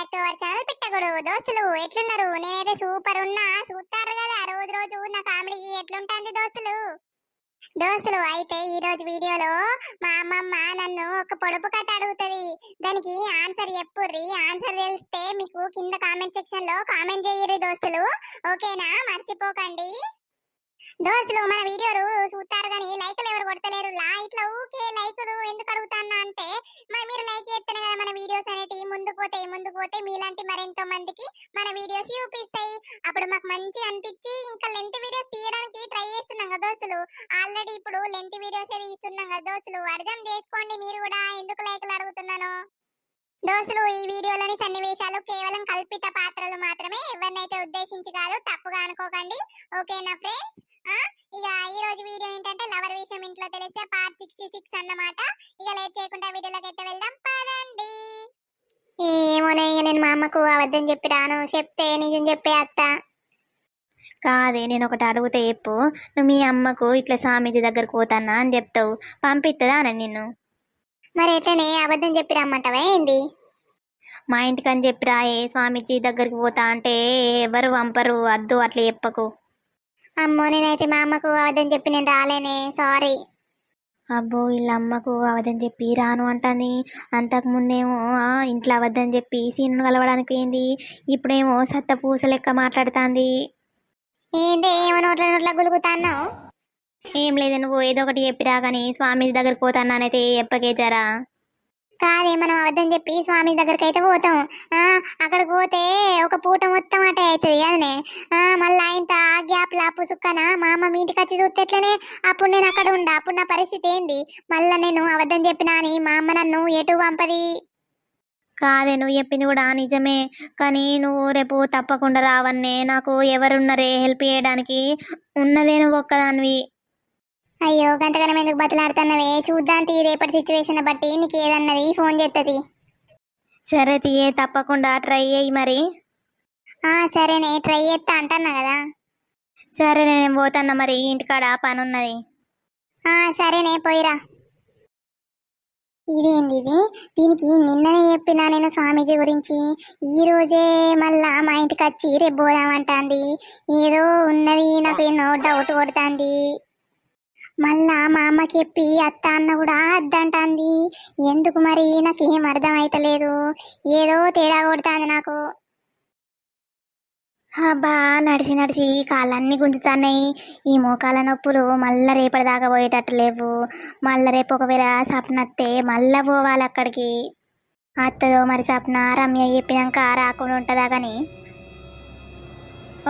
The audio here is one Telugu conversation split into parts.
బ్యాక్ టు అవర్ ఛానల్ పిట్టగొడు దోస్తులు ఎట్లున్నారు? నేనైతే సూపర్ ఉన్నా. చూస్తారు కదా రోజు రోజు నా కామెడీ ఎట్లుంటుంది దోస్తులు? దోస్తులు అయితే ఈ రోజు వీడియోలో మా అమ్మమ్మ నన్ను ఒక పొడుపు కథ అడుగుతుంది. దానికి ఆన్సర్ చెప్పుర్రి ఆన్సర్ తెలిస్తే మీకు కింద కామెంట్ సెక్షన్లో కామెంట్ చేయరు దోస్తులు. ఓకేనా? మర్చిపోకండి. దోస్తులు మన వీడియోలు చూస్తారు కానీ లైక్లు ఎవరు కొడతలేరు. లా ఇట్లా ఊకే లైకులు ఎందుకు అడుగుతాను అంటే మరి మీరు లైక్ చేస్తేనే కదా మన వీడియోస్ అనేటివి ముందుకు పోతాయి ముందుకు పోతే మీలాంటి మరెంతో మందికి మన వీడియోస్ చూపిస్తాయి. అప్పుడు మాకు మంచి అనిపించి ఇంకా లెంత్ వీడియోస్ తీయడానికి ట్రై చేస్తున్నాం కదా దోస్తులు. ఆల్రెడీ ఇప్పుడు లెంత్ వీడియోస్ తీస్తున్నాం కదా దోస్తులు. అర్థం చేసుకోండి మీరు కూడా. ఎందుకు లైక్లు అడుగుతున్నాను. దోస్తులు ఈ వీడియోలోని సన్నివేశాలు కేవలం కల్పిత పాత్రలు మాత్రమే. ఎవరినైతే ఉద్దేశించి కాదు తప్పుగా అనుకోకండి. ఓకేనా ఫ్రెండ్స్? ఇక ఈ రోజు వీడియో ఏంటంటే లవర్ విషయం ఇంట్లో తెలిస్తే పార్ట్ సిక్స్టీ సిక్స్ అన్నమాట. ఇక లేట్ చేయకుండా వీడియోలోకి అయితే వెళ్దాం. పదండి. ఏమోనే ఇక నేను మా అమ్మకు అబద్ధం చెప్పి రాను చెప్తే నిజం చెప్పే అత్త. కాదే నేను ఒకటి అడిగితే చెప్పు. నువ్వు మీ అమ్మకు ఇట్లా స్వామీజీ దగ్గరకు పోతానా అని చెప్తావు. పంపిస్తుందా అని నిన్ను? మరి ఎట్లనే అబద్ధం చెప్పి రమ్మంటావా ఏంది? మా ఇంటికి అని చెప్పిరా ఏ స్వామీజీ దగ్గరికి పోతా అంటే ఎవరు పంపరు వద్దు అట్లా చెప్పకు. అమ్మో నేనైతే మా అమ్మకు అబద్ధం చెప్పి నేను రాలేనే సారీ. అబ్బో వీళ్ళ అమ్మకు అబద్ధం చెప్పి రాను అంటుంది. అంతకు ముందేమో ఆ, ఇంట్లో అబద్ధం చెప్పి సీను కలవడానికి పోయింది. ఇప్పుడేమో సత్త పూస లెక్క మాట్లాడుతుంది. ఏంటి ఏమో నోట్ల నోట్ల గులుగుతాన్నావు? ఏం లేదు నువ్వు ఏదో ఒకటి చెప్పిరా కానీ స్వామీజీ దగ్గరికి పోతానైతే చెప్పకేచారా కాదే మనం అబద్ధం చెప్పి స్వామి దగ్గరికి అయితే పోతాం. ఆ అక్కడికి పోతే ఒక పూట మొత్తం అటే అవుతుంది అదనే. మళ్ళీ ఆయన ఆ గ్యాప్ లా పుసుక్కన మా అమ్మ మీ ఇంటికి వచ్చి చూస్తే ఎట్లనే? అప్పుడు నేను అక్కడ ఉండా. అప్పుడు నా పరిస్థితి ఏంది? మళ్ళీ నేను అబద్ధం చెప్పినా అని మా అమ్మ నన్ను ఎటు పంపది? కాదే నువ్వు చెప్పింది కూడా నిజమే. కానీ నువ్వు రేపు తప్పకుండా రావన్నే. నాకు ఎవరున్నారే హెల్ప్ చేయడానికి? ఉన్నదే నువ్వు ఒక్కదానివి. అయ్యో గంటగనం ఎందుకు బతలాడుతున్నవే? చూద్దాం తీ రేపటి సిచ్యువేషన్ బట్టి. నీకు ఏదన్నది ఫోన్ చేస్తుంది సరే తీయే తప్పకుండా ట్రై అయ్యి మరి. ఆ సరేనే ట్రై చేస్తా అంటున్నా కదా. సరే నేను పోతాన్నా మరి ఇంటికాడ పని ఉన్నది ఆ సరేనే పోయిరా. ఇదేంది ఇది? దీనికి నిన్ననే చెప్పినా నేను స్వామీజీ గురించి. ఈ రోజే మళ్ళా మా ఇంటికి వచ్చి రేపు పోదామంటాంది ఏదో ఉన్నది నాకు ఎన్నో డౌట్ కొడుతుంది. మళ్ళా మా అమ్మకి చెప్పి అత్త అన్న కూడా అద్దంటాంది. ఎందుకు మరి? నాకేం అర్థం ఏదో తేడా కొడుతుంది నాకు. అబ్బా నడిచి నడిచి కాళ్ళన్నీ గుంజుతున్నాయి. ఈ మోకాల నొప్పులు మళ్ళా రేపటి దాకా పోయేటట్టు లేవు. మళ్ళా రేపు ఒకవేళ సప్న అత్తే మళ్ళా పోవాలి అక్కడికి. అత్తదో మరి సప్న రమ్య చెప్పినాక రాకుండా ఉంటుందా కానీ?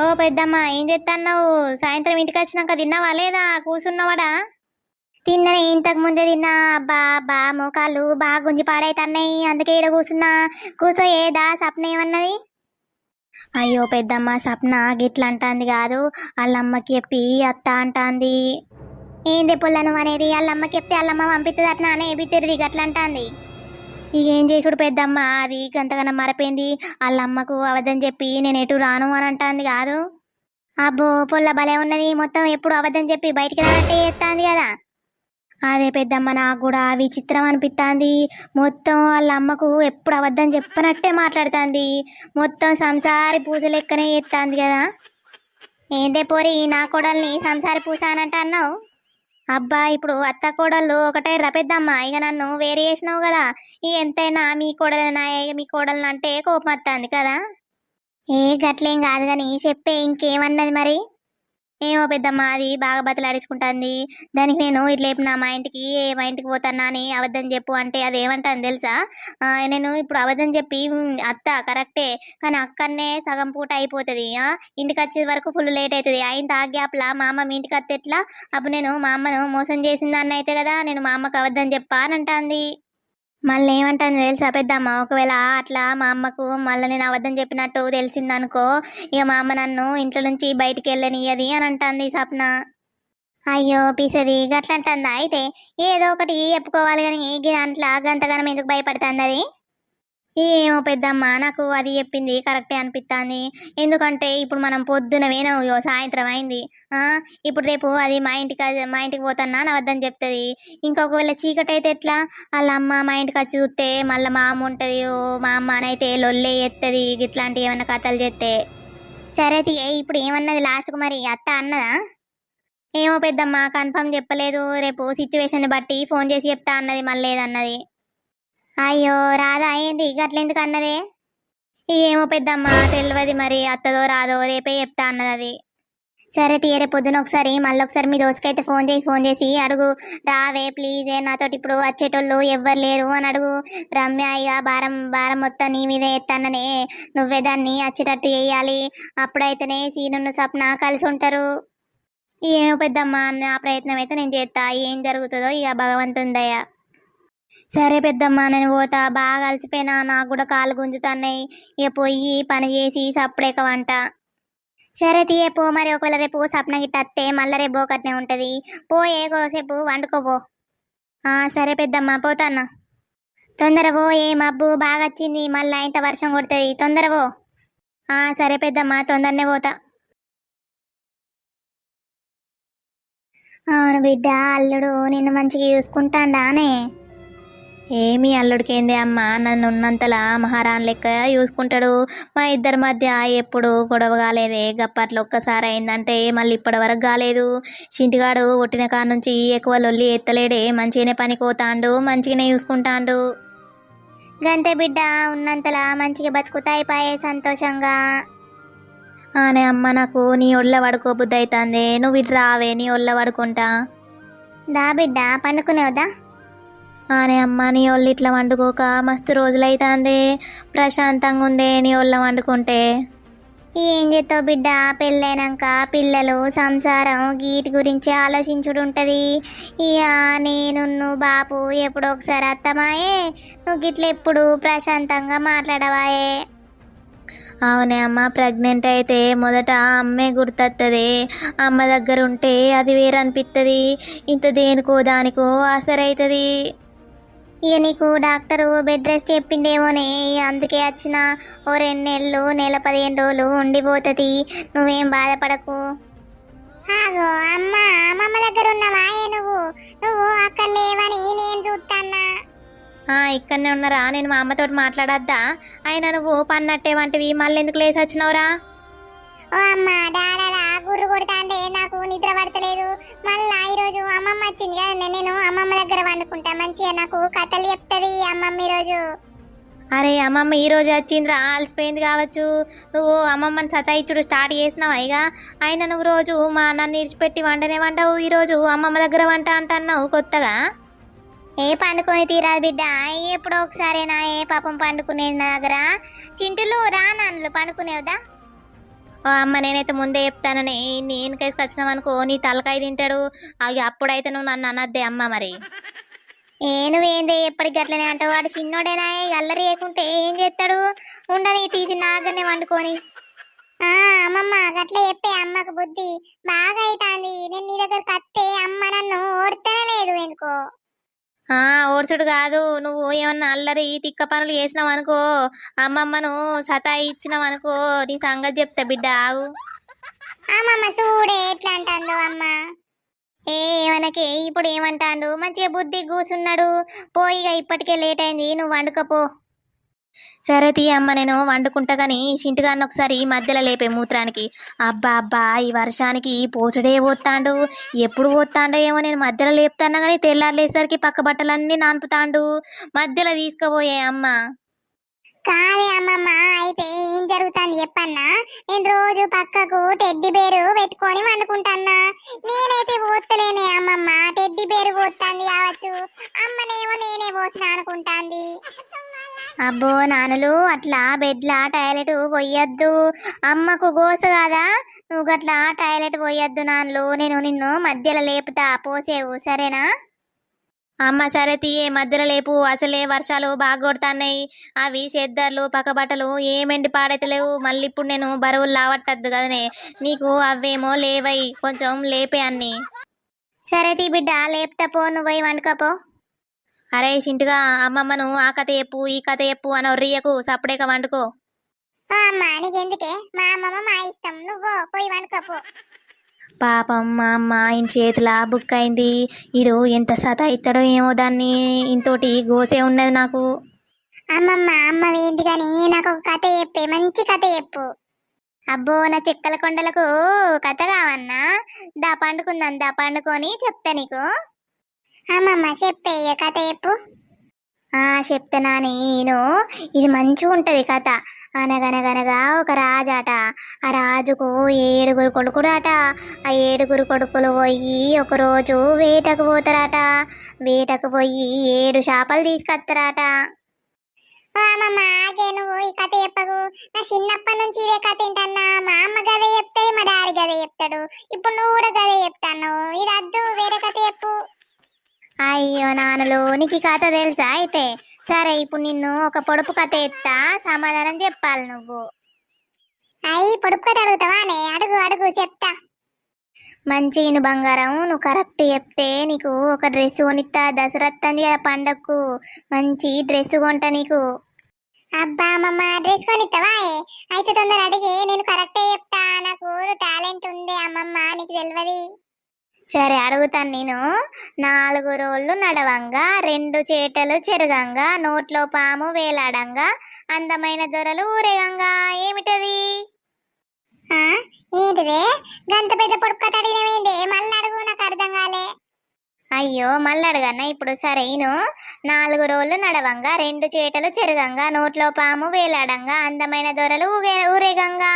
ఓ పెద్దమ్మ ఏం చేస్తున్నావు సాయంత్రం ఇంటికి వచ్చినాక తిన్నావా లేదా? కూసున్నావాడా? తిన్ననే ఇంతకు ముందే తిన్నా. అబ్బా అబ్బా మోకాళ్ళు బాగా గుంజి పాడైతున్నాయి. అందుకే ఈడ కూసున్నా. కూసో ఏదా సప్న ఏమన్నది? అయ్యో పెద్దమ్మ సప్న గిట్ల అంటాంది కాదు. వాళ్ళమ్మకి చెప్పి అత్త అంటాంది. ఏంది పుల్లను అనేది వాళ్ళమ్మకి చెప్తే వాళ్ళమ్మ పంపిస్తుంది అట్నా అనే బిత్తిరిది గట్ల అంటాంది ఏం చేసుడు పెద్దమ్మ? అది గంతగానం మరపోయింది. వాళ్ళమ్మకు అబద్ధం చెప్పి నేను ఎటు రాను అని అంటాంది కాదు. అబ్బో పొల్ల భలే ఉన్నది. మొత్తం ఎప్పుడు అబద్ధం చెప్పి బయటికి రానట్టే ఎత్తాంది కదా. అదే పెద్దమ్మ నాకు కూడా విచిత్రం అనిపిస్తుంది మొత్తం వాళ్ళ అమ్మకు ఎప్పుడు అబద్ధం చెప్పనట్టే మాట్లాడుతుంది. మొత్తం సంసారి పూజ లెక్కనే ఎత్తాంది కదా. ఏందే పోరి నా కోడల్ని సంసారి పూస అనంట అన్నావు? అబ్బా ఇప్పుడు అత్త కోడళ్ళు ఒకటే రపెద్దమ్మా. ఇక నన్ను వేరే చేసినావు కదా. ఈ ఎంతైనా మీ కోడలనా మీ కోడలు అంటే కోపం వస్తుంది కదా. ఏ గట్లేం కాదు కానీ చెప్పే ఇంకేమన్నది మరి? ఏమో పెద్దమ్మ అది బాగా బతలాడించుకుంటుంది దానికి నేను ఇట్లా నా మా ఇంటికి మా ఇంటికి పోతానా అని అబద్ధం చెప్పు అంటే అది ఏమంటాను తెలుసా? ఆ, నేను ఇప్పుడు అబద్ధం చెప్పి అత్త కరెక్టే కానీ అక్కడనే సగం పూట అయిపోతుంది. ఆ? ఇంటికి వచ్చే వరకు ఫుల్ లేట్ అవుతుంది. అయిన ఆ గ్యాప్లా మా అమ్మ మీ ఇంటికి వస్తే ఎట్లా? అప్పుడు నేను మా అమ్మను మోసం చేసిందాన్ని అయితే కదా నేను మా అమ్మకు అబద్ధం చెప్పా అని అంటాంది. మళ్ళీ ఏమంటాను తెలుసా పెద్దమ్మ? ఒకవేళ అట్లా మా అమ్మకు మళ్ళీ నేను అబద్ధం చెప్పినట్టు తెలిసిందనుకో ఇక మా అమ్మ నన్ను ఇంట్లో నుంచి బయటికి వెళ్ళనియది అని అంటుంది సప్న. అయ్యో పిసది గట్ల అంటుందా అయితే? ఏదో ఒకటి చెప్పుకోవాలి కానీ దాంట్లో గంతగానం ఎందుకు భయపడుతుంది అది ఏమో పెద్దమ్మ నాకు అది చెప్పింది కరెక్టే అనిపిస్తుంది ఎందుకంటే ఇప్పుడు మనం పొద్దున వేను సాయంత్రం అయింది. ఇప్పుడు రేపు అది మా ఇంటికి అది- మా ఇంటికి పోతానా నా వద్దని చెప్తుంది. ఇంకొకవేళ చీకటి అయితే ఎట్లా? వాళ్ళ అమ్మ మా ఇంటికి వచ్చి చూస్తే మళ్ళీ మా అమ్మ ఉంటుంది ఓ మా అమ్మ అయితే లొల్లే ఎత్తది ఇట్లాంటి ఏమైనా కథలు చెప్తే. సరే తీయే ఇప్పుడు ఏమన్నది లాస్ట్కు మరి? అత్త అన్నదా? ఏమో పెద్దమ్మ కన్ఫర్మ్ చెప్పలేదు. రేపు సిచ్యువేషన్ బట్టి ఫోన్ చేసి చెప్తా అన్నది మళ్ళీ లేదన్నది అయ్యో రాదా అయింది గట్లెందుకు అన్నదే? ఏమో పెద్దమ్మ తెలియదు మరి. అత్తదో రాదో రేపే చెప్తా అన్నది అది. సరే తీయరే పొద్దున ఒకసారి మళ్ళీ ఒకసారి మీ దోసుకైతే ఫోన్ చేసి ఫోన్ చేసి అడుగు. రావే ప్లీజ్ నాతోటి ఇప్పుడు వచ్చేటోళ్ళు ఎవ్వరు లేరు అని అడుగు. రమ్య ఇక భారం భారం మొత్తం నీ మీదే ఎత్తాననే నువ్వే దాన్ని వచ్చేటట్టు వేయాలి అప్పుడైతేనే సీనును సప్న కలిసి ఉంటారు. ఏమో పెద్దమ్మ నా ప్రయత్నం అయితే నేను చేస్తా ఏం జరుగుతుందో ఇక భగవంతుందయ్యా సరే పెద్దమ్మ నేను పోతా. బాగా అలసిపోయినా నాకు కూడా కాలు గుంజుతున్నాయి. ఇక పోయి పని చేసి సప్పుడేక వంట. సరే తీయే పో. మరి ఒకవేళ రేపు సప్న గిట్ట అత్తే మళ్ళీ రేపు ఒకటినే ఉంటుంది. పోయే కోసేపు వండుకోపో సరే పెద్దమ్మ పోతాన్నా తొందర పో. ఏ మబ్బు బాగా వచ్చింది మళ్ళీ ఇంత వర్షం కొడుతుంది. తొందర పో. సరే పెద్దమ్మ తొందరనే పోతా. అవును బిడ్డ అల్లుడు నిన్ను మంచిగా చూసుకుంటాడానే. ఏమి అల్లుడికేంది అమ్మ? నన్ను ఉన్నంతలా మహారాణి లెక్క చూసుకుంటాడు. మా ఇద్దరి మధ్య ఎప్పుడు గొడవ కాలేదే. గప్పట్లో ఒక్కసారి అయిందంటే మళ్ళీ ఇప్పటి వరకు కాలేదు. చింటిగాడు పుట్టిన కాడ నుంచి ఎక్కువ లొల్లి ఎత్తలేడే. మంచిగానే పనికి పోతాండు మంచిగానే చూసుకుంటాండు. గంతే బిడ్డ ఉన్నంతలా మంచిగా బతుకుతాయి పాయే సంతోషంగా. ఆనే అమ్మ నాకు నీ ఒళ్ళ పడుకోబుద్ది అవుతుంది నువ్వు ఇటు రావే నీ ఒళ్ళ పడుకుంటా దా బిడ్డ పండుకునేవద్దా? ఆనే అమ్మ నీ ఒళ్ళు ఇట్లా వండుకోక మస్తు రోజులైతాంది. ప్రశాంతంగా ఉందే నీ ఒళ్ళ వండుకుంటే. ఏం చేస్తావు బిడ్డ? పెళ్ళైనాక పిల్లలు సంసారం వీటి గురించి ఆలోచించుడు ఉంటుంది ఇక నేను బాపు ఎప్పుడో ఒకసారి అత్తమాయే. నువ్వు గిట్ల ఎప్పుడు ప్రశాంతంగా మాట్లాడవాయే. అవునే అమ్మ ప్రెగ్నెంట్ అయితే మొదట అమ్మే గుర్తొస్తుంది అమ్మ దగ్గర ఉంటే అది వేరనిపిస్తుంది ఇంత దేనికో దానికో ఆసరైతుంది. ఇక నీకు డాక్టరు బెడ్ రెస్ట్ చెప్పిండేమోనే అందుకే వచ్చిన ఓ రెండు నెలలు నెల పదిహేను రోజులు ఉండిపోతుంది. నువ్వేం బాధపడకు. ఆగో అమ్మ అమ్మమ్మ దగ్గర ఉన్నావా ఏ నువ్వు? నువ్వు అక్కడ లేవని నేను చూస్తాన్నా ఆ, ఇక్కడనే ఉన్నారా? నేను మా అమ్మతోటి మాట్లాడద్దా? అయినా నువ్వు పన్నట్టే వంటివి మళ్ళీ ఎందుకు లేసి వచ్చినావురా? ఓ అమ్మ డాడాడా గుర్రు కొడతాంటే నాకు నిద్ర పడతలేదు. మళ్ళా ఈరోజు అమ్మమ్మ వచ్చింది కదా నేను అమ్మమ్మ దగ్గర వండుకుంటా. మంచిగా నాకు కథలు చెప్తుంది అమ్మమ్మ ఈరోజు. అరే అమ్మమ్మ ఈ రోజు వచ్చిందిరా అలసిపోయింది కావచ్చు. నువ్వు అమ్మమ్మని సతాయిచ్చుడు స్టార్ట్ చేసినావు ఇక? అయినా నువ్వు రోజు మా నన్ను ఇడిచిపెట్టి వంటనే వండవు ఈరోజు అమ్మమ్మ దగ్గర వంట అంటున్నావు కొత్తగా? ఏ పండుకొని తీరాదు బిడ్డ ఎప్పుడో ఒకసారేనా ఏ పాపం పండుకునేది నా దగ్గర? చింటులు రా నాన్నలు పండుకునేవదా? అమ్మ నేనైతే ముందే చెప్తానని నేను కేసుకొచ్చినావు అనుకో నీ తలకాయ తింటాడు. అవి అప్పుడైతే నువ్వు నన్ను అనద్దే అమ్మ మరి. ఏ నువ్వేంది ఎప్పటికి గట్లనే అంటావు? వాడు చిన్నోడేనా? అల్లరి చేయకుంటే ఏం చేస్తాడు? ఉండని తీది నాగనే వండుకొని. ఆ అమ్మమ్మ అట్లా చెప్పే అమ్మకు బుద్ధి బాగా అవుతాంది నేను నీ దగ్గర కత్తే అమ్మ నన్ను ఓడతనే లేదు ఎందుకో. ఆ ఓడ్చుడు కాదు. నువ్వు ఏమన్నా అల్లరి తిక్క పనులు చేసినావు అనుకో అమ్మమ్మను సతాయి ఇచ్చినావు అనుకో నీ సంగతి చెప్తా బిడ్డ ఆగు. అమ్మమ్మ చూడే ఎట్లా అంటుందో అమ్మ? ఏ ఇప్పుడు ఏమంటాండు? మంచిగా బుద్ధి కూసున్నాడు. పోయిగా ఇప్పటికే లేట్ అయింది నువ్వు వండుకపో. సరే తీ అమ్మ నేను వండుకుంటా కానీ చింటిగాన్ని ఒకసారి మధ్యలో లేపే మూత్రానికి. అబ్బా అబ్బా ఈ వర్షానికి పోసుడే పోతాండు. ఎప్పుడు పోతాండో ఏమో నేను మధ్యలో లేపుతాన్నా కానీ తెల్లారులేసరికి పక్క బట్టలన్నీ నానుపుతాండు. మధ్యలో తీసుకుపోయే అమ్మ. కాదే అమ్మమ్మ అయితే ఏం జరుగుతుంది చెప్పన్నా? నేను రోజు పక్కకు టెడ్డి బేరు పెట్టుకొని వండుకుంటాన్నా నేనైతే పోతలేనే అమ్మమ్మ టెడ్డి బేరు పోతుంది కావచ్చు. అమ్మనేమో నేనే పోసిన అనుకుంటాంది. అబ్బో నానులు అట్లా బెడ్లా టాయిలెట్ పోయొద్దు. అమ్మకు గోస కాదా? నువ్వు గట్లా టాయిలెట్ పోయొద్దు నాన్లు నేను నిన్ను మధ్యలో లేపుతా పోసేవు సరేనా? అమ్మ సరే తీయే మధ్యలో లేపు అసలే వర్షాలు బాగా కొడుతున్నాయి అవి చెద్దర్లు పక్క బట్టలు ఏమెండి పాడైతలేవు. మళ్ళీ ఇప్పుడు నేను బరువులు లావట్టద్దు కదనే. నీకు అవేమో లేవై కొంచెం లేపే అన్ని. సరే తీ బిడ్డ లేపుతా పో నువ్వు వండుకపో అరే చింటుగా అమ్మమ్మను ఆ కథ చెప్పు ఈ కథ చెప్పు అని ఒర్రియకు సప్పుడేక వండుకో. అమ్మ నీకెందుకే? మా అమ్మమ్మ మా ఇష్టం. నువ్వు పోయి వండుకోపో. పాపం మా అమ్మ ఈయన చేతుల బుక్ అయింది. ఈడు ఎంత సత ఇస్తాడో ఏమో దాన్ని ఇంతోటి గోసే ఉన్నది నాకు. అమ్మమ్మ అమ్మ ఏంటి కానీ నాకు ఒక కథ చెప్పే మంచి కథ చెప్పు. అబ్బో నా చెక్కల కొండలకు కథ కావన్నా. దా పండుకుందాం దా పండుకొని చెప్తా నీకు. అమ్మమ్మ చెప్పే ఇక కథ చెప్పు. ఆ చెప్తానా నేను. ఇది మంచిగా ఉంటది కథ. అనగనగనగా ఒక రాజాట. ఆ రాజుకు ఏడుగురు కొడుకుడాట ఆ ఏడుగురు కొడుకులు పోయి ఒక రోజు వేటకు పోతారట. వేటకు పోయి ఏడు చేపలు తీసుకొస్తారట. అమ్మమ్మ ఆగే నువ్వు ఈ కథ చెప్పకు. నా చిన్నప్పటి నుంచి ఇదే కథ ఏంటన్నా మా అమ్మ గదే చెప్తుంది మా డాడీ గదే చెప్తాడు. ఇప్పుడు నువ్వు కూడా గదే చెప్తాను ఇది అద్దు వేరే కథ చెప్పు. అయ్యో నాన్నలు నీకు కథ తెలుసా అయితే? సరే ఇప్పుడు నిన్ను ఒక పొడుపు కథ ఎత్తా సమాధానం చెప్పాలి నువ్వు. అయ్యి పొడుపు కథ అడుగుతావానే అడుగు అడుగు చెప్తా. మంచి ఇను బంగారం నువ్వు కరెక్ట్ చెప్తే నీకు ఒక డ్రెస్ కొనిస్తా దసరా వస్తుంది కదా పండగకు మంచి డ్రెస్ కొంటా నీకు. అబ్బా అమ్మమ్మ డ్రెస్ కొనిస్తావా అయితే తొందర అడిగి నేను కరెక్టే చెప్తా. నాకు టాలెంట్ ఉంది అమ్మమ్మ నీకు తెలియదు సరే అడుగుతాను నేను. నాలుగు రోజులు నడవంగా రెండు చేటలు చెరగంగా నోట్లో పాము వేలాడంగా అందమైన దొరలు ఊరేగంగా. ఏమిటది? ఏంటిదే? గంత పెద్ద పొడుపు కథ అడిగినవేంది మళ్ళీ అడుగు నాకు అర్థం కాలే. అయ్యో మళ్ళీ అడగన్నా? ఇప్పుడు సరే ఇను నాలుగు రోజులు నడవంగా రెండు చేటలు చెరగంగా నోట్లో పాము వేలాడంగా అందమైన దొరలు ఊరేగంగా.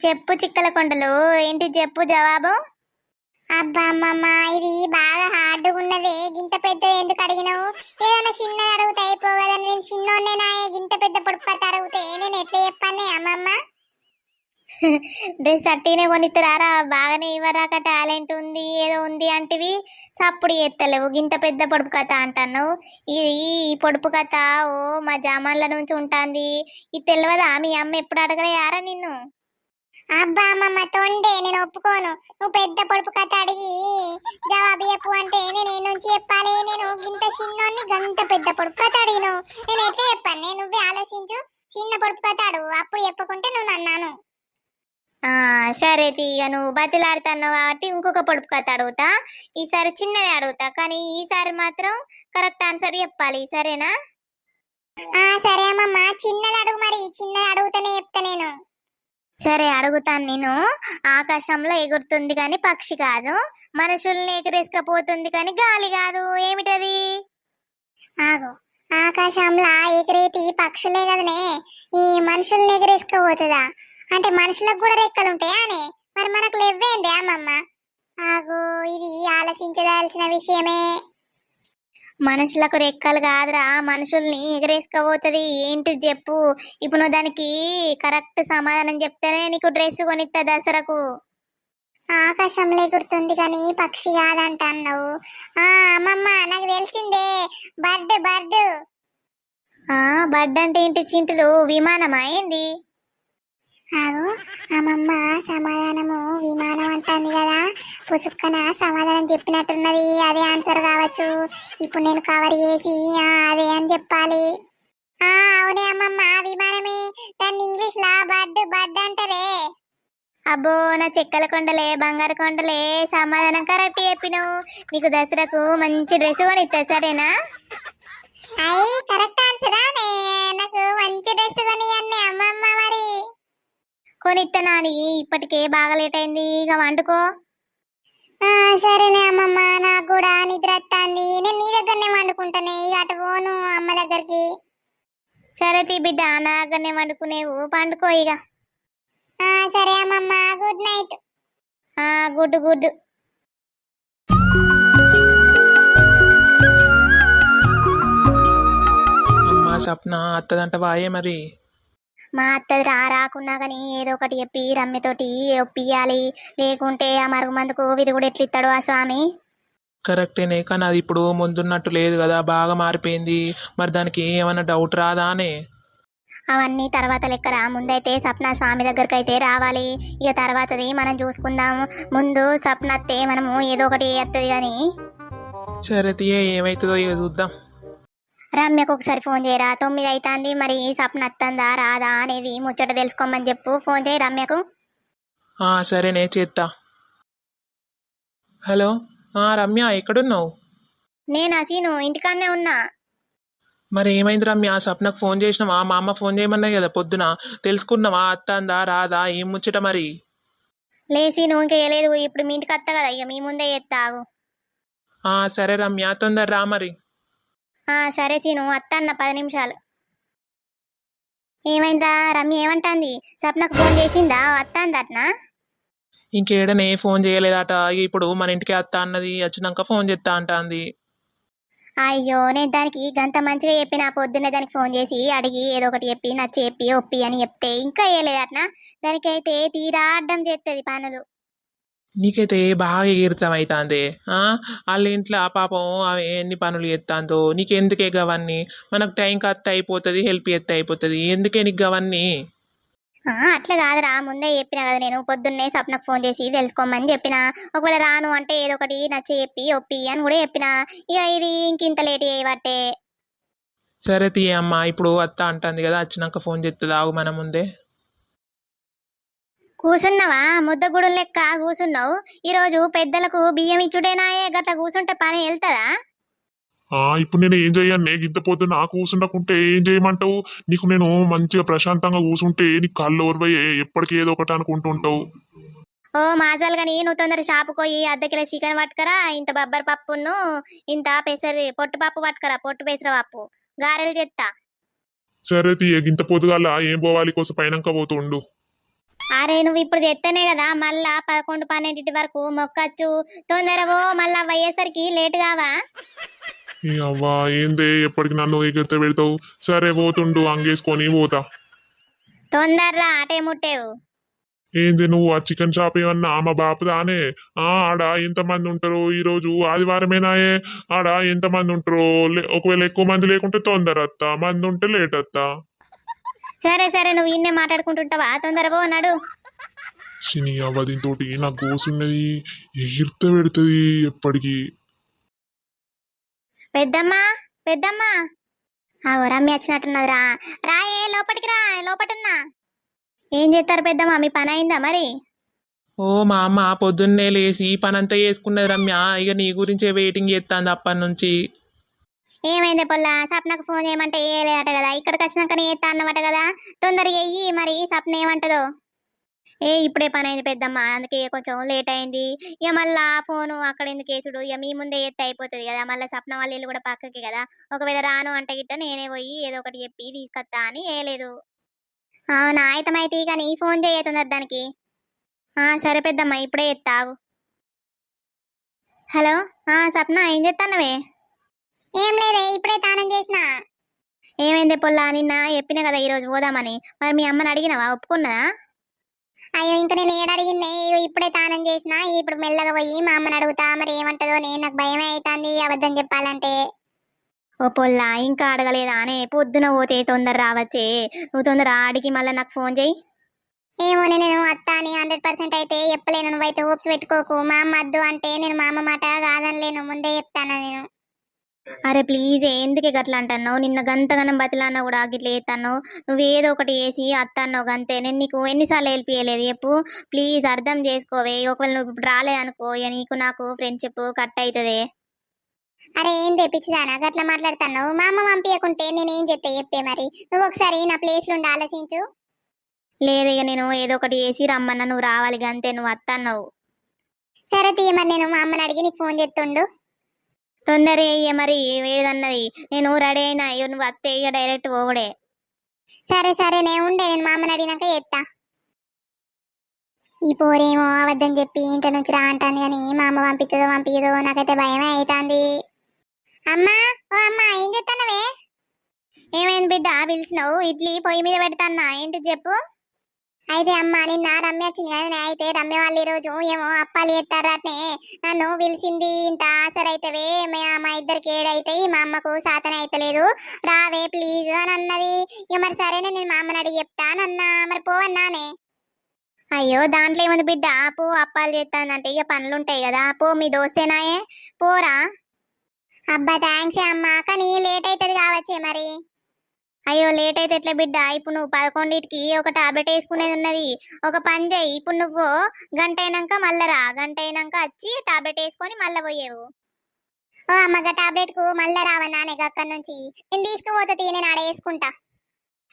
చెప్పు చిక్కల కొండలు. ఏంటి చెప్పు జవాబు? అబ్బా అమ్మమ్మ ఇది బాగా హార్డ్గా ఉన్నదే. గింత పెద్ద ఎందుకు అడిగినావు? ఏదైనా చిన్నది అడుగుతా అయిపోగదని నేను చిన్నోన్నేనా గింత పెద్ద పొడుపు కథ అడిగితే? నేను ఎట్లా చెప్పానే అమ్మమ్మ? డ్రెస్ అట్టినే కొనిత్తరారా? బాగానే ఇవ్వరాక టాలెంట్ ఉంది ఏదో ఉంది అంటివి. చప్పుడు ఎత్తలేవు గింత పెద్ద పొడుపు కథ అంటాను ఇది ఈ పొడుపు కథ ఓ మా జామాన్ల నుంచి ఉంటుంది. ఇది తెలియదా మీ అమ్మ ఎప్పుడు అడగలేయారా నిన్ను? అబ్బా అమ్మమ్మ తొండే నేను ఒప్పుకోను. నువ్వు పెద్ద పొడుపు కథ అడిగి జవాబు చెప్పు అంటే నేను ఏ నుంచి చెప్పాలి? నేను గింత చిన్నోన్ని గంత పెద్ద పొడుపు కథ అడిగినావు. నేను ఎట్లా చెప్పాను నేను నువ్వే ఆలోచించు. చిన్న పొడుపు కథ అడుగు అప్పుడు చెప్పకుంటే నువ్వు అన్నాను. ఆ సరే తీగ నువ్వు బతిలాడుతున్నావు కాబట్టి ఇంకొక పొడుపు కథ అడుగుతా. ఈసారి చిన్నది అడుగుతా కానీ ఈసారి మాత్రం కరెక్ట్ ఆన్సర్ చెప్పాలి సరేనా? ఆ సరే అమ్మమ్మ. చిన్నది అడుగు మరి. చిన్నది అడుగుతానే చెప్తా నేను. సరే అడుగుతాను నేను. ఆకాశంలో ఎగురుతుంది కానీ పక్షి కాదు. మనుషుల్ని ఎగరేసుకపోతుంది కానీ గాలి కాదు. ఏమిటది? ఆగు. ఆకాశంలో ఎగిరేటి పక్షులే కదనే. ఈ మనుషుల్ని ఎగిరేసుకోబోతుందా? అంటే మనుషులకు కూడా రెక్కలు ఉంటాయా మరి మనకు లేవేంది అమ్మమ్మ? ఆగు ఇది ఆలోచించదాల్సిన విషయమే. మనుషులకు రెక్కలు కాదురా మనుషుల్ని ఎగరేసుకపోతుంది ఏంటి చెప్పు? ఇప్పుడు నువ్వు దానికి కరెక్ట్ సమాధానం చెప్తేనే నీకు డ్రెస్ కొనిస్తా దసరకు. ఆకాశంలో ఎగురుతుంది కానీ పక్షి కాదంట అన్నావు. ఆ అమ్మమ్మ నాకు తెలిసిందే. Bird bird. ఆ బడ్ అంటే ఏంటి చింటులు? విమానమా ఏంది? ఆగు. అమ్మమ్మ సమాధానము విమానం అంటుంది కదా. పుసుక్కన సమాధానం చెప్పినట్టున్నది. అదే ఆన్సర్ కావచ్చు. ఇప్పుడు నేను కవర్ చేసి అదే అని చెప్పాలి. ఆ అవునే అమ్మమ్మ విమానమే. దాన్ని ఇంగ్లీష్ లా బర్డ్ బర్డ్ అంటారే. అబ్బో నా చెక్కల కొండలే బంగారు కొండలే సమాధానం కరెక్ట్ చెప్పినావు. నీకు దసరాకు మంచి డ్రెస్ కొనిస్తా సరేనా? అయ్యి కరెక్ట్ ఆన్సరా నాకు మంచి డ్రెస్ కొని అన్నీ అమ్మమ్మ మరి. కొనిస్తా నాని ఇప్పటికే బాగా లేట్ అయింది. ఇక వండుకో. ఆ, సరేనే అమ్మమ్మ. నాకు కూడా నిద్ర వస్తుంది నేను నీ దగ్గరనే వండుకుంటానే. ఇక అటు పోను అమ్మ దగ్గరికి. సరే తీ బిడ్డ నా దగ్గరనే వండుకునేవు పండుకో ఇక. ఆ, సరే అమ్మమ్మ. Good night. ఆ గుడ్ గుడ్. అమ్మా సప్న అత్తదంట వాయే మరి? మా అత్తది రా రాకున్నా కానీ ఏదో ఒకటి చెప్పి రమ్యతోటి ఒప్పియాలి. లేకుంటే ఆ మరుగు మందుకు విరుగుడు ఎట్లిస్తాడు ఆ స్వామి? కరెక్టేనే కానీ అది ఇప్పుడు ముందున్నట్టు లేదు కదా బాగా మారిపోయింది. మరి దానికి ఏమైనా డౌట్ రాదా అనే? అవన్నీ తర్వాత లెక్కరా. ముందైతే సప్న స్వామి దగ్గరికి అయితే రావాలి. ఇక తర్వాతది మనం చూసుకుందాం. ముందు సప్న అత్తే మనము ఏదో ఒకటి ఎత్తది కానీ సరే తీయ ఏమవుతుందో ఇక చూద్దాం. రమ్యకు ఒకసారి ఫోన్ చేయరా? తొమ్మిది అవుతుంది మరి సప్న అత్తందా రాదా అనేది ముచ్చట తెలుసుకోమని చెప్పు. ఫోన్ చేయి రమ్యకు. ఆ, సరేనే చేత్తా. హలో? ఆ, రమ్య ఎక్కడున్నావు? నేను అసీను ఇంటికాడనే ఉన్నా. మరి ఏమైంది రమ్య? సప్నకు ఫోన్ చేసినావా? మా అమ్మ ఫోన్ చేయమన్నాయి కదా పొద్దున. తెలుసుకున్నావా? అత్త అందా రాదా? ఏం ముచ్చట మరి? లేచి నువ్వు ఇంకా వేయలేదు ఇప్పుడు మీ ఇంటికి వస్తా కదా. ఇక మీ ముందే ఎత్తాగు ఆ సరే రమ్య. తొందర రా మరి. సరే సీను అన్న పది నిమిషాలు. ఏమైందిరా రమ్య ఏమంటాంది? సప్నకు ఫోన్ చేసిందా? అత్త అందట్నా ఇంకేడనే ఫోన్ చేయలేదట. ఇప్పుడు మన ఇంటికి అత్త అన్నది వచ్చినాక ఫోన్ చేస్తా అంటాంది. అయ్యో నేను దానికి గంత మంచిగా చెప్పిన పొద్దున్నే దానికి ఫోన్ చేసి అడిగి ఏదో ఒకటి చెప్పి నచ్చ చెప్పి ఒప్పి అని చెప్తే ఇంకా వేయలేదట్నా దానికైతే తీరా అడ్డం చేస్తుంది పనులు. నీకైతే బాగా ఎగిరితం అవుతుంది వాళ్ళ ఇంట్లో పాపం ఆమె ఎన్ని పనులు చేస్తాందో నీకెందుకే గవన్నీ మనకు టైంకి అత్త అయిపోతుంది హెల్ప్ చేస్తే అయిపోతుంది ఎందుకే నీకు గవన్నీ ఆ, అట్లా కాదురా ముందే చెప్పిన కదా నేను పొద్దున్నే సప్నకు ఫోన్ చేసి తెలుసుకోమని చెప్పిన. ఒకవేళ రాను అంటే ఏదో ఒకటి నచ్చ చెప్పి ఒప్పి అని కూడా చెప్పిన. ఇక ఇది ఇంకింత లేట్ చేయబట్టే. సరే తీయ అమ్మా ఇప్పుడు అత్త అంటుంది కదా వచ్చినాక ఫోన్ చేస్తుంది ఆగు మన ముందే. కూసున్నావా? ముద్దగుడు లెక్క కూసున్నావు. ఈరోజు పెద్దలకు బియ్యం ఇచ్చుడేనాయే? గట్ల కూసుంటే పని వెళ్తుందా ఆ ఇప్పుడు నేను ఏం చెయ్యాను నే గింత పొద్దున్న నాకు కూర్చుండకుంటే ఏం చేయమంటావు నీకు నేను మంచిగా ప్రశాంతంగా కూర్చుంటే నీకు కళ్ళు ఓర్వయ్యే ఎప్పటికీ ఏదో ఒకటి అనుకుంటుంటావు. ఓ మాజాలు కానీ నువ్వు తొందర షాపు పోయి అర్ధ కిలో చికెన్ పట్టుకరా. ఇంత బబ్బర్ పప్పును ఇంత పెసరి పొట్టు పప్పు పట్టుకరా. పొట్టు పెసర పప్పు. గారెలు చెత్తా. సరే తీయ గింత పొద్దుగాల ఏం పోవాలి? కోసం పైనంక పోతుండు. అరే నువ్వు ఇప్పుడు తెత్తనే కదా మళ్ళా పదకొండు పన్నెండింటి వరకు మొక్కచ్చు. తొందర మళ్ళా అయ్యేసరికి లేట్ కావా? ఈ అవ్వా ఏందే ఎప్పటికి నన్ను ఎగిరితే పెడతావు? సరే పోతుండు అంగేసుకొని పోతా. తొందరరా అటే ముట్టేవు. ఏంది నువ్వు ఆ చికెన్ షాప్ ఏమన్నా మా బాపు దానే ఆ ఆడ ఎంతమంది ఉంటారు ఈ రోజు ఆదివారమేనాయే? ఆడ ఎంతమంది ఉంటారు? ఒకవేళ ఎక్కువ మంది లేకుంటే తొందర వస్తా మంది ఉంటే లేట్ వస్తా సరే సరే నువ్వు ఇన్నే మాట్లాడుకుంటుంటావా? తొందర పో నడు. శని అవ్వ దీంతోటి నాకు కూసున్నది ఎగిరితే పెడుతుంది ఎప్పటికీ. పెద్దమ్మా పెద్దమ్మా. ఆగో రమ్య వచ్చినట్టున్నదిరా. రాయే లోపలికి రా లోపటున్నా. ఏం చేస్తారు పెద్దమ్మా మీ పని అయిందా మరి? ఓ మా అమ్మ పొద్దున్నే లేచి పనంతా చేసుకున్నది రమ్య. ఇక నీ గురించే వెయిటింగ్ చేస్తాంది అప్పటి నుంచి. ఏమైంది పొల్లా? సప్నకు ఫోన్ చేయమంటే ఏలేదట కదా? ఇక్కడికి వచ్చినాకనే ఏత్తా అన్నమాట కదా? తొందరగా ఎయ్యి మరి సప్న ఏమంటదో. ఏ ఇప్పుడే పని అయింది పెద్దమ్మ. అందుకే కొంచెం లేట్ అయింది. ఇక మళ్ళీ ఆ ఫోను అక్కడ ఎందుకు వేసుడు ఇక మీ ముందే ఎత్తి అయిపోతుంది కదా. మళ్ళీ సప్న వాళ్ళ ఇల్లు కూడా పక్కకి కదా. ఒకవేళ రాను అంటే గిట్ట నేనే పోయి ఏదో ఒకటి చెప్పి తీసుకొస్తా అని వేయలేదు అవునా? అయితే కానీ ఫోన్ చేయతున్నారు దానికి. ఆ సరే పెద్దమ్మ ఇప్పుడే ఎత్తావు హలో? ఆ సప్న ఏం చేస్తానవే ఏం లేదే ఇప్పుడే తానం చేసిన. ఏమైంది పొల్లా నిన్న చెప్పిన కదా ఈరోజు పోదామని. మరి మీ అమ్మని అడిగినావా? ఒప్పుకున్నదా? అయ్యో ఇంకా నేను ఏడడిగిందే ఇప్పుడే తానం చేసిన. ఇప్పుడు మెల్లగా పోయి మా అమ్మని అడుగుతా. మరి ఏమంటదో నేను నాకు భయమే అవుతుంది అబద్ధం చెప్పాలంటే. ఓ పొల్లా ఇంకా అడగలేదానే పొద్దున పోతే తొందర రావచ్చే. నువ్వు తొందర అడిగి మళ్ళీ నాకు ఫోన్ చేయి. ఏమో నేను అత్త అని హండ్రెడ్ పర్సెంట్ అయితే చెప్పలేను. నువ్వైతే హోప్స్ పెట్టుకోకు. మా అమ్మ వద్దు అంటే నేను మా అమ్మ మాట కాదనలేను. ముందే చెప్తాను నేను? అరే ప్లీజ్ ఎందుకే గట్లా అంటున్నావు? నిన్న గంతగనం బతిలాన్నా కూడా గిట్ల చేస్తాను నువ్వు ఏదో ఒకటి వేసి అత్తన్నావు గంతే. నేను నీకు ఎన్నిసార్లు హెల్ప్ చేయలేదు చెప్పు. ప్లీజ్ అర్థం చేసుకోవే. ఒకవేళ నువ్వు ఇప్పుడు రాలేదనుకో ఇక నీకు నాకు ఫ్రెండ్షిప్ కట్ అవుతుంది అరే ఏం తెప్పించదానా గట్లా మాట్లాడుతున్నావు? మా అమ్మ పంపించకుంటే నేను ఏం చెప్తే చెప్పే మరి? నువ్వు ఒకసారి నా ప్లేస్ నుండి ఆలోచించు. లేదు ఇక నేను ఏదో ఒకటి వేసి రమ్మన్నా నువ్వు రావాలి గంతే నువ్వు అత్తన్నావు. సరే తీయ మరి నేను మా అమ్మని అడిగి నీకు ఫోన్ చేస్తుండు తొందర అయ్యే మరి ఏదన్నది. నేను రెడీ అయినా ఇక నువ్వు అత్తే ఇక డైరెక్ట్ పోవడే. సరే సరే నేను ఉండే నేను మామని అడిగినాక చేస్తా ఈ పోరేమో అబద్ధం చెప్పి ఇంటి నుంచి రా అంటాను కానీ మా అమ్మ పంపిస్తుందో పంపించదో నాకైతే భయమే అవుతుంది అమ్మా ఓ అమ్మా ఏం చెప్తానవే ఏమైంది బిడ్డ పిలిచినావు? ఇడ్లీ పొయ్యి మీద పెడతాన్నా ఏంటి చెప్పు. అయితే అమ్మ నిన్న రమ్య వచ్చింది కదా అయితే రమ్య వాళ్ళు ఈరోజు ఏమో అప్పాలు ఎత్తారనే నన్ను పిలిచింది ఇంత ఆసరైతవే మా అమ్మ ఇద్దరికి ఏడైతాయి మా అమ్మకు సాతన అయితలేదు. రావే ప్లీజ్ అని అన్నది. ఇక మరి సరేనే నేను మా అమ్మని అడిగి చెప్తానన్నా మరి పోవన్నానే అయ్యో దాంట్లో ఏముంది బిడ్డ? పో అప్పాలు చేస్తానంటే ఇక పనులు ఉంటాయి కదా. పో మీ దోస్తేనాయే పోరా. అబ్బా థ్యాంక్స్ అమ్మ. కానీ లేట్ అవుతుంది కావచ్చే మరి. అయ్యో లేట్ అయితే ఎట్లా బిడ్డ? ఇప్పుడు నువ్వు పదకొండింటికి ఒక టాబ్లెట్ వేసుకునేది ఉన్నది. ఒక పని చేయి ఇప్పుడు నువ్వు గంట అయినాక మళ్ళా రా. గంట అయినాక వచ్చి టాబ్లెట్ వేసుకొని మళ్ళీ పోయేవు. ఓ అమ్మగ టాబ్లెట్కు మళ్ళీ రావన్నా నీకు అక్కడి నుంచి? నేను తీసుకుపోతా నేను ఆడ వేసుకుంటా.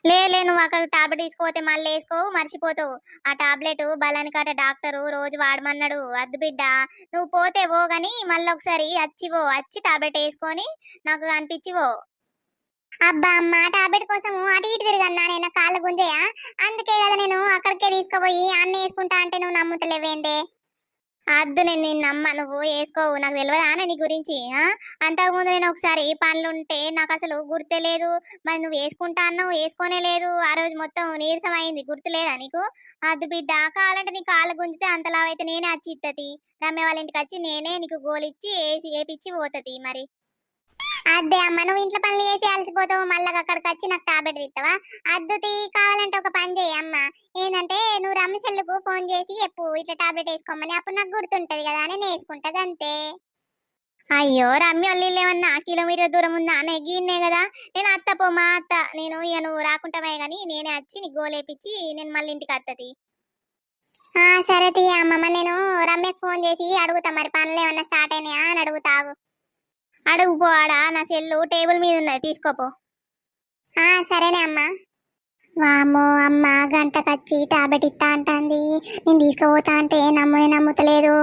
లే లే నువ్వు అక్కడ టాబ్లెట్ తీసుకోపోతే మళ్ళీ వేసుకోవు మర్చిపోతావు. ఆ టాబ్లెట్ బలానికట డాక్టరు రోజు వాడమన్నాడు. అద్దు బిడ్డ. నువ్వు పోతే పో మళ్ళీ ఒకసారి వచ్చివో వచ్చి టాబ్లెట్ వేసుకొని నాకు అనిపించివో అబ్బా అమ్మ టాబ్లెట్ కోసం అటు ఇటు తిరిగన్నా నేను కాళ్ళు గుంజయా? అందుకే కదా నేను అక్కడికే తీసుకుపోయి అన్న వేసుకుంటా అంటే నువ్వు నమ్ముతలేవేందే? అద్దు నేను నిన్ను నమ్మ నువ్వు వేసుకోవు నాకు తెలియదా నీ గురించి అంతకుముందు నేను ఒకసారి పనులుంటే నాకు అసలు గుర్తే లేదు. మరి నువ్వు వేసుకుంటా అన్నావు వేసుకోనే లేదు. ఆ రోజు మొత్తం నీరసం అయింది గుర్తులేదా నీకు? అద్దు బిడ్డ కావాలంటే నీ కాళ్ళు గుంజితే అంతలావైతే నేనే వచ్చి ఇత్తది రమ్య వాళ్ళ ఇంటికి వచ్చి నేనే నీకు గోలిచ్చి వేసి వేపిచ్చి పోతది మరి. అదే అమ్మ నువ్వు ఇంట్లో పనులు చేసి అలసిపోతావు మళ్ళీ అక్కడికి వచ్చి నాకు టాబ్లెట్ ఇస్తావా అద్దుతి కావాలంటే ఒక పని చేయి అమ్మ. ఏంటంటే నువ్వు రమ్మసెల్లుకు ఫోన్ చేసి చెప్పు ఇట్లా టాబ్లెట్ వేసుకోమని. అప్పుడు నాకు గుర్తుంటది కదా అని నేను వేసుకుంటది అంతే. అయ్యో రమ్య వాళ్ళు ఇల్లు ఏమన్నా కిలోమీటర్ దూరం ఉందా? నెగ్గిన్నే కదా. నేను అత్త పో మా అత్త. నేను ఇక నువ్వు రాకుంటామే కానీ నేనే వచ్చి నీకు గోలేపిచ్చి నేను మళ్ళీ ఇంటికి అత్తది ఆ సరే తీ అమ్మమ్మ నేను రమ్యకు ఫోన్ చేసి అడుగుతా. మరి పనులు ఏమన్నా స్టార్ట్ అయినాయా అని అడుగుతావు. అడుగు ఆడా నా సెల్లు టేబుల్ మీద ఉన్నది తీసుకోపో ఆ సరేనే అమ్మా. వామ్మో అమ్మ గంటకొచ్చి టాబ్లెట్ ఇస్తా అంటుంది. నేను తీసుకుపోతా అంటే నమ్ముని నమ్ముతలేదు.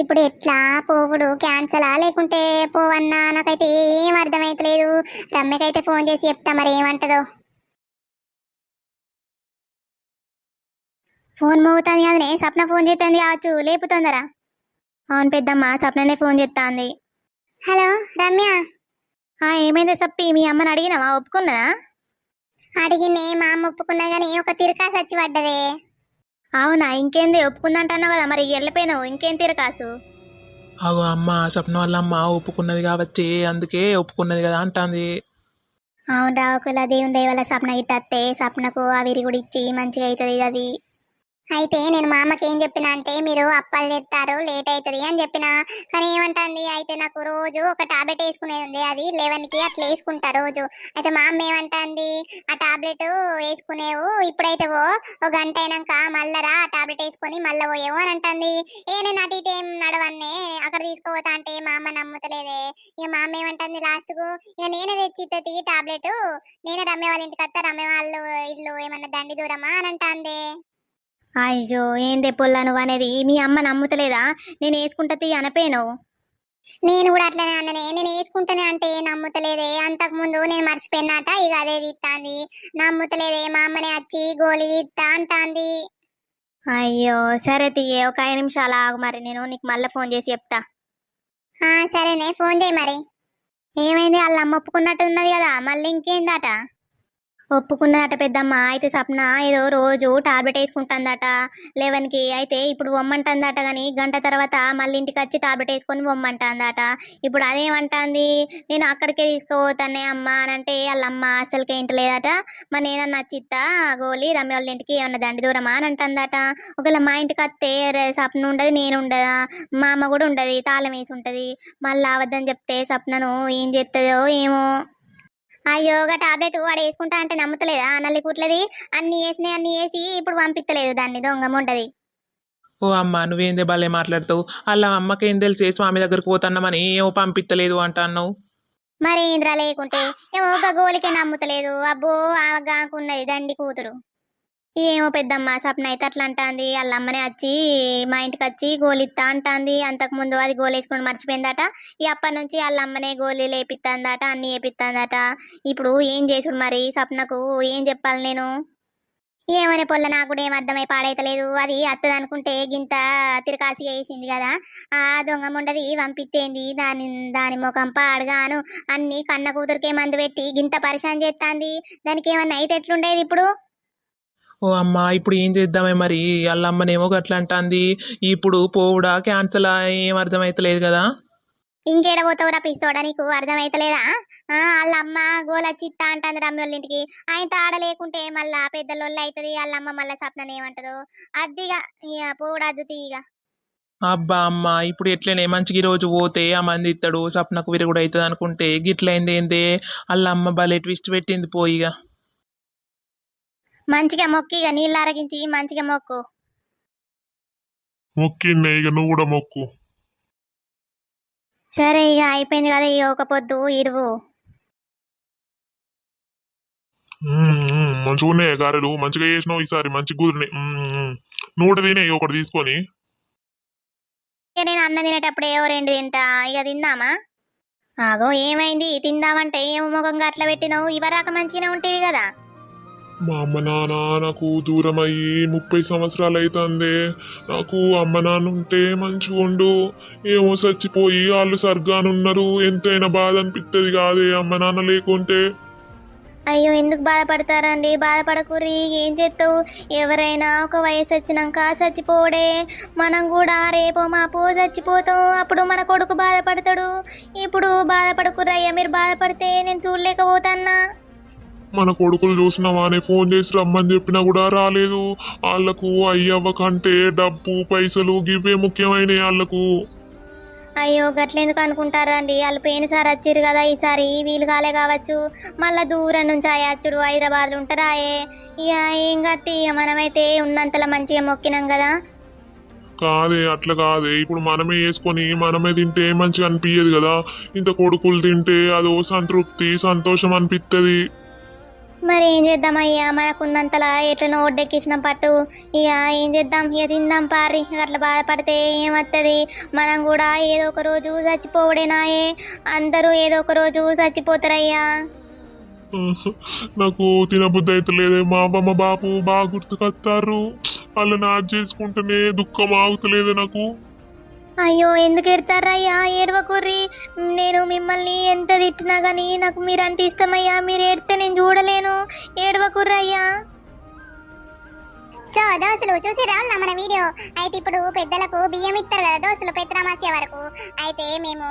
ఇప్పుడు ఎట్లా? పోగుడు క్యాన్సలా? లేకుంటే పోవన్నా? నాకైతే ఏం అర్థమైతలేదు. రమ్యకైతే ఫోన్ చేసి చెప్తా మరి ఏమంటదో. ఫోన్ మోగుతుంది కదనే స్వప్న ఫోన్ చేస్తుంది కావచ్చు లేపుతోందరా? అవును పెద్దమ్మ స్వప్ననే ఫోన్ చేస్తాంది హలో రమ్య. ఆ ఏమైంది సప్పి మీ అమ్మని అడిగినావా? ఒప్పుకున్నదా? అడిగింది మా అమ్మ ఒప్పుకున్నా కానీ ఒక తిరకాసు వచ్చి పడ్డదే. అవునా ఇంకేంది? ఒప్పుకుందంటున్నావు కదా మరి వెళ్ళిపోయినావు ఇంకేం తిరకాసు? అగో అమ్మ సప్న వాళ్ళ అమ్మ ఒప్పుకున్నది కాబట్టి అందుకే ఒప్పుకున్నది కదా అంటాంది. అవునరా ఒకవేళ దేవుని దయ వల్ల సప్న సప్నకు ఆ విరుగుడు ఇచ్చి మంచిగా అవుతుంది అది. అయితే నేను మా అమ్మకి ఏం చెప్పిన అంటే మీరు అప్పాలు తెస్తారు లేట్ అవుతుంది అని చెప్పిన. కానీ ఏమంటుంది? అయితే నాకు రోజు ఒక టాబ్లెట్ వేసుకునేది ఉంది. అది లెవెన్కి అట్లా వేసుకుంటా రోజు. అయితే మా అమ్మ ఏమంటుంది? ఆ టాబ్లెట్ వేసుకునేవు ఇప్పుడైతే ఓ ఒక గంట అయినాక మళ్ళరా ఆ టాబ్లెట్ వేసుకొని మళ్ళీ పోయేవు అని అంటుంది. ఏ నేను అటు ఇటు ఏం నడవన్నే. అక్కడ తీసుకోపోతా అంటే మా అమ్మ నమ్ముతలేదే. ఇక మా అమ్మ ఏమంటుంది లాస్ట్కు ఇక నేనే తెచ్చి టాబ్లెట్ నేనే రమ్మే వాళ్ళ ఇంటికి వస్తా రమ్మే వాళ్ళు ఇల్లు ఏమన్నా దండి దూరమా అని అంటుంది. అయ్యో ఏం తెప్పొల్లా నువ్వు అనేది మీ అమ్మ నమ్ముతలేదా? నేను వేసుకుంటది అనపోయాను నేను కూడా అట్లనే అన్ననే. నేను వేసుకుంటానే అంటే నమ్ముతలేదే. అంతకు ముందు నేను మర్చిపోయినట. ఇక అదే ఇస్తాంది నమ్ముతలేదే. మా అమ్మనే వచ్చి గోళీ ఇస్తా అంటాంది. అయ్యో సరే తీయే ఒక ఐదు నిమిషాలు ఆగు మరి. నేను నీకు మళ్ళీ ఫోన్ చేసి చెప్తా. ఆ సరేనే. ఫోన్ చేయి మరి. ఏమైంది? వాళ్ళ అమ్మ ఒప్పుకున్నట్టు ఉన్నది కదా. మళ్ళీ ఇంకేందట? ఒప్పుకున్నదట పెద్దమ్మ. అయితే సప్న ఏదో రోజు టాబ్లెట్ వేసుకుంటుందట. లెవెన్కి అయితే ఇప్పుడు వమ్మంటుందట కానీ గంట తర్వాత మళ్ళీ ఇంటికి వచ్చి టాబ్లెట్ వేసుకొని వమ్మంటుందట ఇప్పుడు అదేమంటుంది? నేను అక్కడికే తీసుకుపోతానే అమ్మ అని అంటే వాళ్ళమ్మ అమ్మ అసలుకి ఏంటి లేదట మరి నేనన్నా చిత్త గోలి రమ్య వాళ్ళ ఇంటికి ఏమన్నా దండి దూరమా అని అంటుందట. ఒకవేళ మా ఇంటికి వస్తే సప్న ఉండదు నేను ఉండదా? మా అమ్మ కూడా ఉండదు తాళం వేసి ఉంటది. మళ్ళీ అవద్దని చెప్తే సప్నను ఏం చేస్తుందో ఏమో. అయ్యో ఒక టాబ్లెట్ వాడు వేసుకుంటా అంటే నమ్ముతలేదా? నల్లి కుట్లది అన్ని వేసినాయి అన్ని వేసి ఇప్పుడు పంపించలేదు దాన్ని దొంగ ఉంటది ఓ అమ్మ నువ్వేందే భలే మాట్లాడతావు? వాళ్ళ అమ్మకి ఏం తెలిసి స్వామి దగ్గరకు పోతున్నామని ఏమో పంపిత్తలేదు అంటున్నావు. మరి ఇంద్ర లేకుంటే? ఏమో ఒక గోలికే నమ్ముతలేదు. అబ్బో ఆగాకున్నది దండి కూతురు. ఏమో పెద్దమ్మ సప్న అయితే అట్లా అంటాంది. వాళ్ళ అమ్మనే వచ్చి మా ఇంటికి వచ్చి గోలిత్తా అంటాంది. అంతకు ముందు అది గోలేసుకుని మర్చిపోయిందట. ఈ అప్పటి నుంచి వాళ్ళ అమ్మనే గోళీ లేపిస్తాందట అన్ని వేపిస్తాందట ఇప్పుడు ఏం చేసుడు మరి సప్నకు? ఏం చెప్పాలి నేను? ఏమనే పొల్ల నాకు కూడా ఏం అర్థమై పాడైతలేదు. అది అత్తది అనుకుంటే గింత తిరకాసి వేసింది కదా. ఆ దొంగ ముండది పంపిత్తేంది. దాని దాని ముఖం పాడగాను అన్ని కన్న కూతురికే మందు పెట్టి గింత పరిశాన్ చేస్తాంది దానికి ఏమన్నా అయితే ఎట్లుండేది ఇప్పుడు? ఓ అమ్మ ఇప్పుడు ఏం చేద్దామే మరి? వాళ్ళ అమ్మనేమో గట్లా అంటాంది. ఇప్పుడు పోవుడా? క్యాన్సల్? ఏం అర్థమైతలేదు కదా? ఇంకేడ పోతావురా పిస్తోడా నీకు? అర్థమైతలేదా? ఆ, వాళ్ళ అమ్మ గోలచ్చిత్తా అంటాంది రమ్యోళ్ళ ఇంటికి ఆయన తాడ లేకుంటే మళ్ళా పెద్దలోళ్ళు అవుతుంది వాళ్ళ అమ్మ మళ్ళా సప్నని ఏమంటదో. అద్దిగా ఇక పోవుడు తీయగా అబ్బా అమ్మ ఇప్పుడు ఎట్లనే? మంచిగా ఈ రోజు పోతే ఆ మంది ఇస్తాడు సప్నకు విరుగుడు అవుతుంది అనుకుంటే గిట్లయింది ఏందే వాళ్ళ అమ్మ భలే ట్విస్ట్ పెట్టింది పోయిగా మంచిగా మొక్కి ఇక నీళ్ళు అరగించి మంచిగా మొక్కు. మొక్కిన్నే ఇక నువ్వు కూడా మొక్కు. సరే ఇక అయిపోయింది కదా ఇక ఒక పొద్దు ఇడువు మంచిగా ఉన్నాయి గారెలు. మంచిగా చేసినావు ఈసారి మంచి కుదిరినాయి కూడా తినే ఒకటి తీసుకొని. ఇక నేను అన్నం తినేటప్పుడు ఏవో రెండు తింటా ఇక తిందామా? ఆగో ఏమైంది? తిందామంటే ఏమో ముఖంగా అట్లా పెట్టినావు? ఇవరాక మంచిగానే ఉంటేవి కదా. మా అమ్మ నాన్న నాకు దూరం అయ్యి ముప్పై సంవత్సరాలు అవుతుంది నాకు అమ్మ నాన్న ఉంటే మంచిగా ఉండు. ఏమో చచ్చిపోయి వాళ్ళు సర్గానున్నారు. ఎంతైనా బాధ అనిపిస్తుంది కాదే అమ్మ నాన్న లేకుంటే. అయ్యో ఎందుకు బాధపడతారండి? బాధపడకూరి ఏం చేస్తావు ఎవరైనా ఒక వయసు వచ్చినాక చచ్చిపోవడే. మనం కూడా రేపో మాపో చచ్చిపోతాం. అప్పుడు మన కొడుకు బాధపడతాడు. ఇప్పుడు బాధపడకురయ్యా మీరు బాధపడితే నేను చూడలేకపోతాన్నా. మన కొడుకులు చూసినావా అని ఫోన్ చేసి రమ్మని చెప్పినా కూడా రాలేదు. వాళ్ళకు అయ్యవ్వ కంటే డబ్బు పైసలు గివే ముఖ్యమైనవి వాళ్ళకు అయ్యో గట్లెందుకు అనుకుంటారండి వాళ్ళు పోయినసారి వచ్చిర్రు కదా ఈసారి. వీలు కాలే కావచ్చు. మళ్ళా దూరం నుంచి అయ్యచ్చుడు హైదరాబాద్లో ఉంటారాయే ఇక ఏం కత్తి ఇక మనమైతే ఉన్నంతలో మంచిగా మొక్కినాం కదా. కాదే అట్లా కాదే. ఇప్పుడు మనమే వేసుకొని మనమే తింటే మంచిగా అనిపించదు కదా. ఇంత కొడుకులు తింటే అదో సంతృప్తి సంతోషం అనిపిస్తుంది మరి ఏం చేద్దాం అయ్యా? మనకున్నంతలా ఎట్లనో ఒడ్డెక్కించినాం పట్టు? ఇక ఏం చేద్దాం? ఇక తిందాం పారి. అట్లా బాధపడితే ఏమత్తది? మనం కూడా ఏదో ఒక రోజు చచ్చిపోవడేనాయే అందరూ ఏదో ఒక రోజు చచ్చిపోతారయ్యా. నాకు తినబుద్ధి అయితే లేదే. మా అమ్మమ్మ బాపు బాగా గుర్తుకొస్తారు వాళ్ళు నాది చేసుకుంటేనే దుఃఖం ఆగుతలేదే నాకు. అయ్యో ఎందుకు ఎడతారయ్యా? ఏడవకుర్రి. నేను మిమ్మల్ని ఎంత తిట్టినా గానీ నాకు మీరంటే ఇష్టమయ్యా. మీరు ఏడితే నేను చూడలేను. ఏడవకుర్రయ్యా. సో దోస్తులు చూసిరా మన వీడియో? అయితే ఇప్పుడు పెద్దలకు బియ్యం ఇస్తారు కదా దోస్తులు పెద్దరామాస్య వరకు. అయితే మేము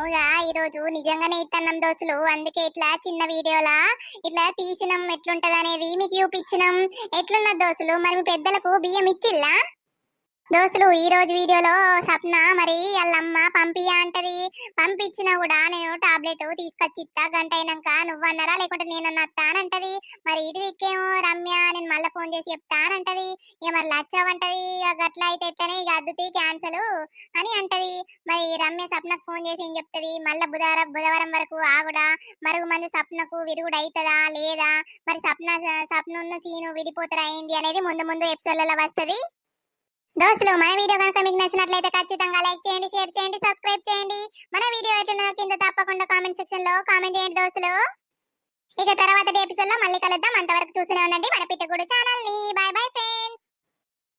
ఈరోజు నిజంగానే ఇస్తున్నాం దోస్తులు. అందుకే ఇట్లా చిన్న వీడియోలా ఇట్లా తీసినాం. ఎట్లుంటది అనేది మీకు చూపించినాం. ఎట్లున్నది దోస్తులు? మరి పెద్దలకు బియ్యం ఇచ్చిల్లా? దోస్తులు ఈ రోజు వీడియోలో సప్న మరి వాళ్ళమ్మ పంపియా అంటది. పంపించినా కూడా నేను టాబ్లెట్ తీసుకొచ్చిస్తా గంట అయినాక నువ్వన్నారా లేకుంటే నేనన్నా అంటది. మరి ఇటు దిక్కేమో రమ్య నేను మళ్ళీ ఫోన్ చేసి చెప్తానంటది అంటది. ఇక మరి లచ్చావంటది ఇక గట్ల అయితే ఎట్టనే ఇక అద్దుతి క్యాన్సల్ అని అంటది. మరి రమ్య సప్నకు ఫోన్ చేసి ఏం చెప్తుంది? మళ్ళీ బుధవారం బుధవారం వరకు ఆగుడా? మరుగు మంది సప్నకు విరుగుడు అవుతుందా లేదా? మరి సప్న సప్నున్న సీను విడిపోతారా ఏంది అనేది ముందు ముందు ఎపిసోడ్లలో వస్తది. దోస్తులు మన వీడియో కనుక మీకు నచ్చినట్లయితే ఖచ్చితంగా లైక్ చేయండి షేర్ చేయండి సబ్స్క్రైబ్ చేయండి. మన వీడియో ఎట్లున్నదో కింద తప్పకుండా కామెంట్ సెక్షన్లో కామెంట్ చేయండి దోస్తులు. ఇక తర్వాత ఎపిసోడ్లో మళ్ళీ కలుద్దాం. అంతవరకు చూస్తూనే ఉండండి. మన పిట్టగూడు ఛానల్ని బాయ్ బాయ్ ఫ్రెండ్స్.